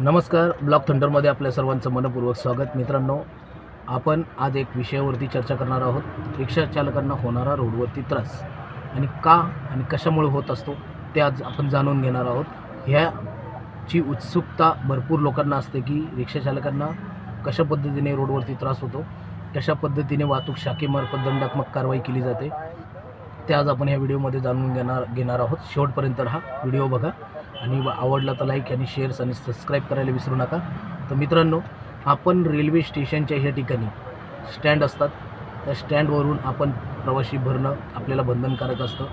नमस्कार ब्लॉक थंडरमध्ये आपल्या सर्वांचं मनपूर्वक स्वागत. मित्रांनो आपण आज एक विषयावरती चर्चा करणार आहोत. रिक्षा चालकांना होणारा रोडवरती त्रास आणि का आणि कशामुळे होत असतो ते आज आपण जाणून घेणार आहोत. ह्याची उत्सुकता भरपूर लोकांना असते की रिक्षा चालकांना कशा पद्धतीने रोडवरती त्रास होतो कशा पद्धतीने वाहतूक शाखेमार्फत दंडात्मक कारवाई केली जाते ते आज आपण ह्या व्हिडिओमध्ये जाणून घेणार घेणार आहोत. शेवटपर्यंत हा व्हिडिओ बघा. आणि आवडला तर लाईक आणि शेअर्स आणि सबस्क्राईब करायला विसरू नका. तर मित्रांनो आपण रेल्वे स्टेशनच्या ह्या ठिकाणी स्टँड असतात. त्या स्टँडवरून आपण प्रवासी भरणं आपल्याला बंधनकारक असतं.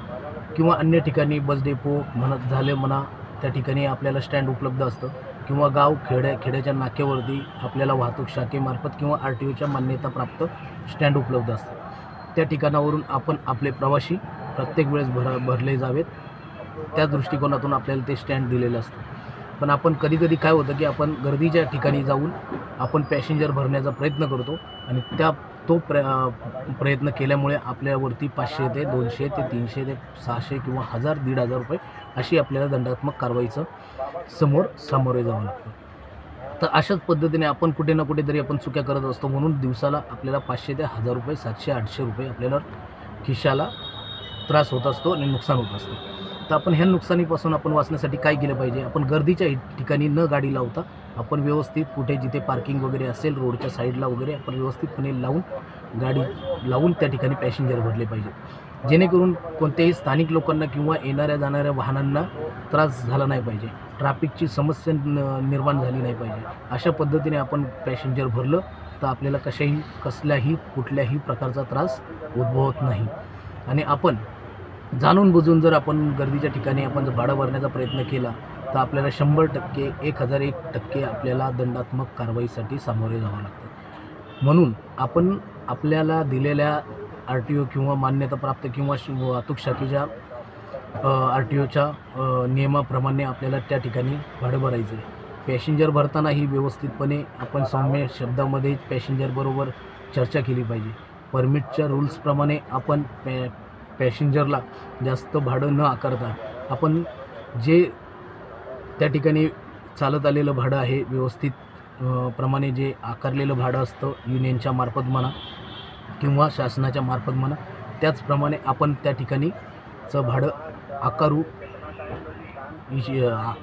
किंवा अन्य ठिकाणी बस डेपो म्हणत झाले म्हणा त्या ठिकाणी आपल्याला स्टँड उपलब्ध असतं. किंवा गाव खेड्या खेड्याच्या नाक्यावरती आपल्याला वाहतूक शाखेमार्फत किंवा आर टी ओच्या मान्यताप्राप्त स्टँड उपलब्ध असतं. त्या ठिकाणावरून आपण आपले प्रवासी प्रत्येक वेळेस भर भरले जावेत. त्या दृष्टिकोनातून आपल्याला ते स्टँड दिलेलं असतं. पण आपण कधीकधी काय होतं की आपण गर्दीच्या ठिकाणी जाऊन आपण पॅसेंजर भरण्याचा प्रयत्न करतो आणि त्या तो प्र प्रयत्न केल्यामुळे आपल्यावरती पाचशे ते दोनशे ते तीनशे ते सहाशे किंवा हजार दीड हजार रुपये अशी आपल्याला दंडात्मक कारवाईचं समोर सामोरे जावं लागतं. तर अशाच पद्धतीने आपण कुठे ना कुठेतरी आपण चुक्या करत असतो म्हणून दिवसाला आपल्याला पाचशे ते हजार रुपये सातशे आठशे रुपये आपल्याला खिशाला त्रास होत असतो आणि नुकसान होत असतं. तर आपण ह्या नुकसानीपासून आपण वाचण्यासाठी काय केलं पाहिजे? आपण गर्दीच्या ठिकाणी न गाडी लावता आपण व्यवस्थित कुठे जिथे पार्किंग वगैरे असेल रोडच्या साईडला वगैरे आपण व्यवस्थितपणे लावून गाडी लावून त्या ठिकाणी पॅसेंजर भरले पाहिजे जेणेकरून कोणत्याही स्थानिक लोकांना किंवा येणाऱ्या जाणाऱ्या वाहनांना त्रास झाला नाही पाहिजे. ट्रॅफिकची समस्या न- निर्माण झाली नाही पाहिजे. अशा पद्धतीने आपण पॅसेंजर भरलं तर आपल्याला कशाही कसल्याही कुठल्याही प्रकारचा त्रास उद्भवत नाही. आणि आपण जाणून बुजून जर आपण गर्दीच्या ठिकाणी आपण जर भाडं भरण्याचा प्रयत्न केला तर आपल्याला शंभर टक्के एक हजार एक टक्के आपल्याला दंडात्मक कारवाईसाठी सामोरे जावं लागतं. म्हणून आपण आपल्याला दिलेल्या आर टी ओ किंवा मान्यताप्राप्त किंवा श- वाहतूक शाखेच्या आर टी ओच्या नियमाप्रमाणे आपल्याला त्या ठिकाणी भाडं भरायचं आहे. पॅसेंजर भरतानाही व्यवस्थितपणे आपण सौम्य शब्दामध्ये पॅसेंजरबरोबर चर्चा केली पाहिजे. परमिटच्या रूल्सप्रमाणे आपण पॅ पॅसेंजरला जास्त भाडं न आकारता आपण जे त्या ठिकाणी चालत आलेलं भाडं आहे व्यवस्थित प्रमाणे जे आकारलेलं भाडं असतं युनियनच्या मार्फत म्हणा किंवा शासनाच्या मार्फत म्हणा त्याचप्रमाणे आपण त्या ठिकाणीचं भाडं आकारू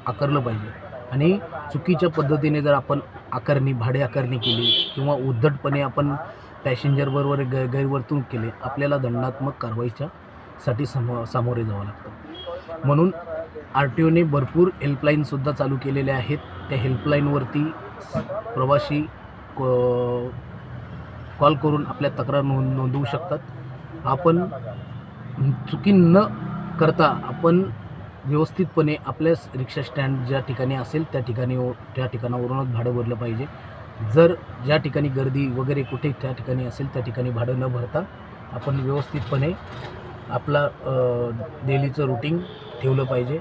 आकारलं पाहिजे. आणि चुकीच्या पद्धतीने जर आपण आकारणी भाडे आकारणी केली किंवा उद्धटपणे आपण पॅसेंजरबरोबर गै गैरवर्तणूक केले आपल्याला दंडात्मक कारवाईच्या साठी समो सामोरे जावं लागतं. म्हणून आर टी ओने भरपूर हेल्पलाईनसुद्धा चालू केलेल्या आहेत. त्या हेल्पलाईनवरती प्रवासी क- कॉल करून आपल्या तक्रार नोंद नोंदवू शकतात. आपण चुकी न करता आपण व्यवस्थितपणे आपल्या रिक्षा स्टँड ज्या ठिकाणी असेल त्या ठिकाणी त्या ठिकाणावरूनच भाडं भरलं पाहिजे. जर ज्या ठिकाणी गर्दी वगैरे कुठे त्या ठिकाणी असेल त्या ठिकाणी भाडं न भरता आपण व्यवस्थितपणे आपला डेलीचं रुटीन ठेवलं पाहिजे.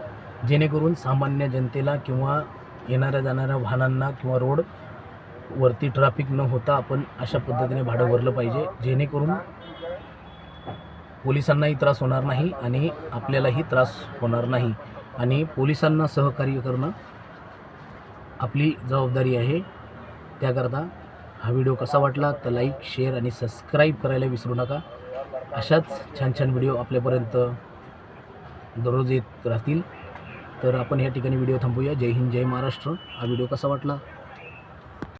जेणेकरून सामान्य जनतेला किंवा येणाऱ्या जाणाऱ्या वाहनांना किंवा रोड वरती ट्रॅफिक न होता आपण अशा पद्धतीने भाडं भरलं पाहिजे. जेणेकरून पोलिसांनाही त्रास होणार नाही आणि आपल्यालाही त्रास होणार नाही. आणि पोलिसांना सहकार्य करणं आपली जबाबदारी आहे. त्याकरता हा व्हिडिओ कसा वाटला तर लाईक शेअर आणि सबस्क्राईब करायला विसरू नका. अशाच छान छान व्हिडिओ आपल्यापर्यंत दररोज येत राहतील. तर आपण या ठिकाणी व्हिडिओ थांबूया. जय हिंद जय महाराष्ट्र. हा व्हिडिओ कसा वाटला?